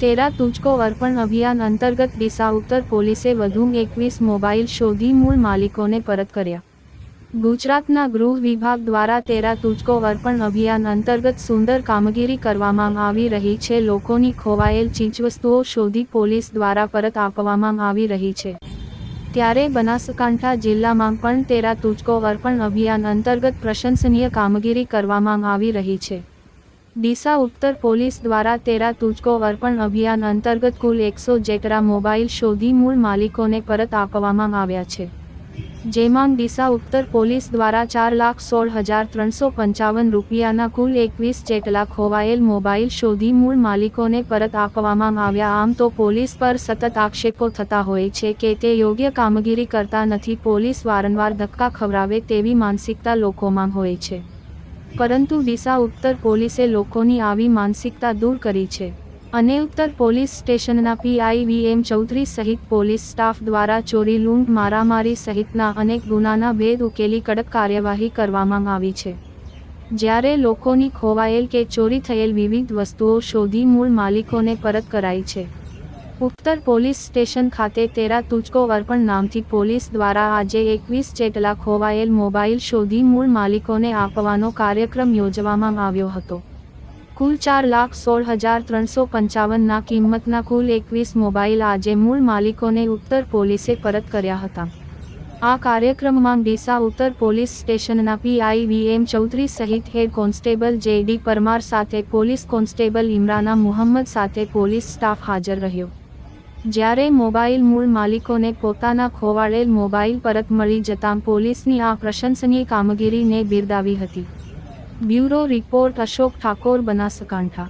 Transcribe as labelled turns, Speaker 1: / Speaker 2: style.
Speaker 1: તેરા તુચકો અર્પણ અભિયાન અંતર્ગત ડીસા ઉત્તર પોલીસે વધુ એકવીસ મોબાઈલ શોધી મૂળ માલિકોને પરત કર્યા. ગુજરાતના ગૃહ વિભાગ દ્વારા તેરા તુચકો અર્પણ અભિયાન અંતર્ગત સુંદર કામગીરી કરવામાં આવી રહી છે. લોકોની ખોવાયેલ ચીજવસ્તુઓ શોધી પોલીસ દ્વારા પરત આપવામાં આવી રહી છે. ત્યારે બનાસકાંઠા જિલ્લામાં પણ તેરા તુજકો અર્પણ અભિયાન અંતર્ગત પ્રશંસનીય કામગીરી કરવામાં આવી રહી છે. ડીસા ઉત્તર પોલીસ દ્વારા તેરા તુજકો અર્પણ અભિયાન અંતર્ગત કુલ એકસો જેટલા મોબાઈલ શોધી મૂળ માલિકોને પરત આપવામાં આવ્યા છે. જેમાં ડીસા ઉત્તર પોલીસ દ્વારા ચાર લાખ સોળ હજાર ત્રણસો પંચાવન રૂપિયાના કુલ એકવીસ જેટલા ખોવાયેલ મોબાઈલ શોધી મૂળ માલિકોને પરત આપવામાં આવ્યા. આમ તો પોલીસ પર સતત આક્ષેપો થતા હોય છે કે તે યોગ્ય કામગીરી કરતા નથી. પોલીસ વારંવાર ધક્કા ખવડાવે તેવી માનસિકતા લોકોમાં હોય છે. પરંતુ ડીસા ઉત્તર પોલીસે લોકોની આવી માનસિકતા દૂર કરી છે. અને ઉત્તર પોલીસ સ્ટેશનના પીઆઈ વી એમ ચૌધરી સહિત પોલીસ સ્ટાફ દ્વારા ચોરી, લૂંટ, મારામારી સહિતના અનેક ગુનાના ભેદ ઉકેલી કડક કાર્યવાહી કરવામાં આવી છે. જ્યારે લોકોની ખોવાયેલ કે ચોરી થયેલ વિવિધ વસ્તુઓ શોધી મૂળ માલિકોને પરત કરાઈ છે. ઉત્તર પોલીસ સ્ટેશન ખાતે તેરા તુચકો અર્પણ નામથી પોલીસ દ્વારા આજે એકવીસ જેટલા ખોવાયેલ મોબાઈલ શોધી મૂળ માલિકોને આપવાનો કાર્યક્રમ યોજવામાં આવ્યો હતો. કુલ ચાર લાખ સોળ હજાર ત્રણસો પંચાવનના કિંમતના કુલ એકવીસ મોબાઈલ આજે મૂળ માલિકોને ઉત્તર પોલીસે પરત કર્યા હતા. આ કાર્યક્રમમાં ડીસા ઉત્તર પોલીસ સ્ટેશનના પીઆઈ વી એમ ચૌધરી સહિત head constable J D Parmar સાથે પોલીસ કોન્સ્ટેબલ ઇમરાના મુહમ્મદ સાથે પોલીસ સ્ટાફ હાજર રહ્યો. જ્યારે મોબાઈલ મૂળ માલિકોને પોતાના ખોવાળેલ મોબાઈલ પરત મળી જતાં પોલીસની આ પ્રશંસનીય કામગીરીને બિરદાવી હતી. Bureau report Ashok Thakor Banaskantha.